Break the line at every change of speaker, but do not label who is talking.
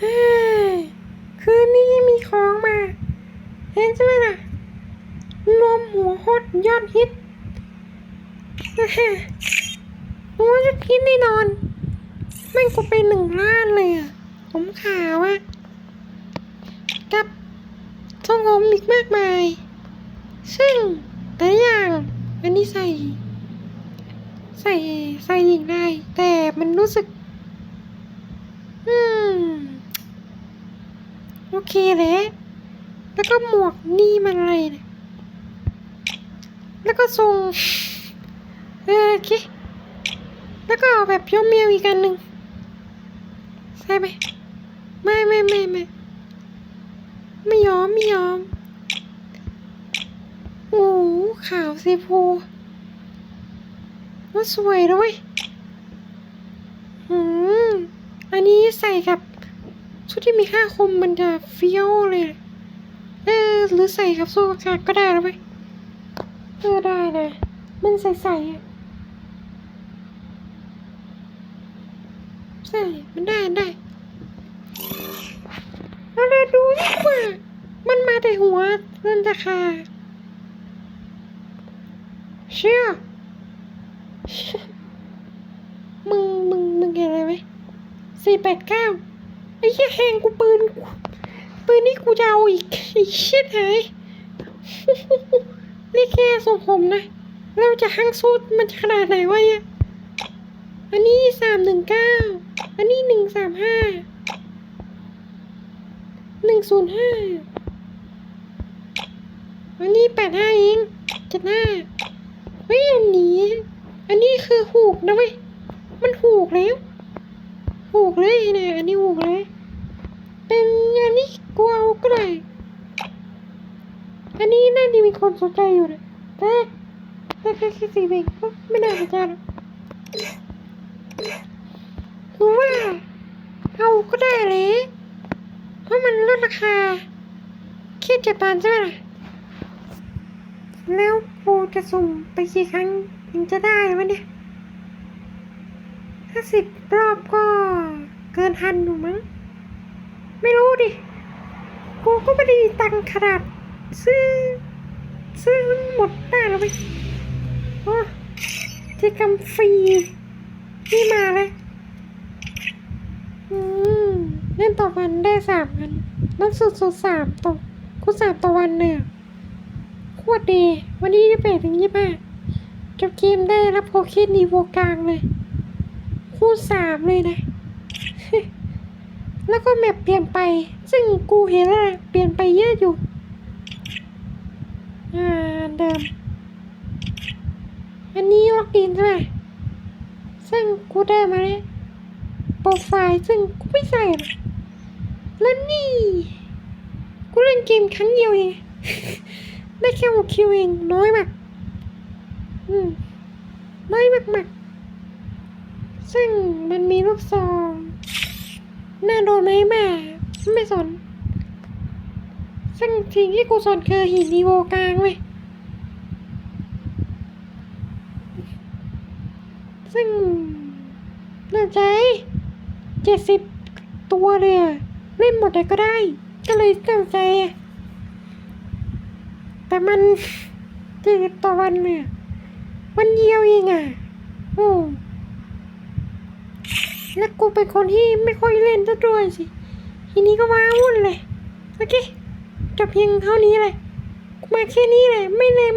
คืนนี้มีของมา เห็นใช่ไหมล่ะ นมหัวฮอตยอดฮิตผมว่าจะกินแน่นอนแม่งกูไปหนึ่งล้านเลยอะผมขาวอะกับทองหอมอีกมากมาย ซึ่งแต่อย่างอันนี้ใส่ ใส่ใส่หญิงได้ แต่มันรู้สึก อืม โอเคเลยแล้วก็หมวกนี่มันอะไรเนี่ยแล้วก็ทรงเออโอเคแล้วก็เอาแบบเพียวเมียวอีกอันหนึ่งใช่ไหมไม่ไม่ไม่ไม่ไม่ยอมไม่ยอมโอ้ขาวสีฟูว่าสวยด้วยอืมอันนี้ใส่กับ ชุดที่มีค่าคมมันจะเฟี้ยวเลย เออ หรือใส่กับสู้อากาศก็ได้แล้วไหมเออได้นะ มันใส่ๆอะใส่มันได้ได้เอาเราดูดีกว่า มันมาแต่หัวเงินราคาเชื่อมึง มึง มึงเห็นอะไรไหมสี่แปดเก้า ไอ้เหี้ยแหงกูปืน ปืนนี่กูจะเอาอีกไอ้เชิดหายนี่แค่ทรงผมนะเราจะหั่งสูตรมันจะขนาดไหนวะเนี่ยอันนี้สามหนึ่งเก้าอันนี้หนึ่งสามห้าหนึ่งศูนย์ห้าอันนี้แปดห้าเองเจ็ดห้าเฮ้ยอันนี้ อันนี้คือหูกนะเว้ยมันหูกแล้ว หูกเลยเนี่ยอันนี้หูกเลย เป็นอันนี้กูเอาก็ได้อันนี้น่าจะมีคนสนใจอยู่นะแต่แต่แค่แค่สี่เองก็ไม่น่าสนใจหรอกหรือว่าเอาก็ได้เลยเพราะมันลดราคาแค่เจ็ดพันใช่ไหมล่ะแล้วปูจะสุ่มไปกี่ครั้งถึงจะได้วะเนี่ยถ้าสิบรอบก็ กินพันอยู่มั้ง ไม่รู้ดิ กูก็ไม่ได้มีตังขนาด ซื้อ ซื้อหมดได้แล้วไหมโอ้กิจกรรมฟรี นี่มาเลยอืมเล่นต่อวันได้สามพันนั่นสุดสุดสามต่อคูณสามต่อวันเนี่ยโคตรดี วันนี้ยี่สิบแปดถึงยี่บห้าจบเกมได้รับโพคนดีโวกลางเลย คูณสามเลยนะ แล้วก็แมปเปลี่ยนไป ซึ่งกูเห็นแล้วนะเปลี่ยนไปเยอะอยู่ อ่าเดิม อันนี้ล็อกอินใช่ไหมซึ่งกูได้มาแล้วโปรไฟล์ซึ่งกูไม่ใส่แล้วนี่ กูเล่นเกมครั้งเดียวเองได้แค่หกคิวเองน้อยมาก อืมน้อยมากมากๆซึ่งมันมีลูกซอง น่าโดนไหมแม่ ไม่สน ซึ่งสิ่งที่กูสนคือหินดีโวกลางเว้ยซึ่งน่าใจเจ็ดสิบตัวเลยเล่นหมดเลยก็ได้ ก็เลยตั้งใจ แต่มันเจ็ดต่อวันเนี่ยวันเดียวเองอะโอ้ แล้วกูเป็นคนที่ไม่ค่อยเล่นซะด้วยสิ ทีนี้ก็มาวุ่นเลย โอเค จบเพียงเท่านี้เลย มาแค่นี้เลย ไม่เลย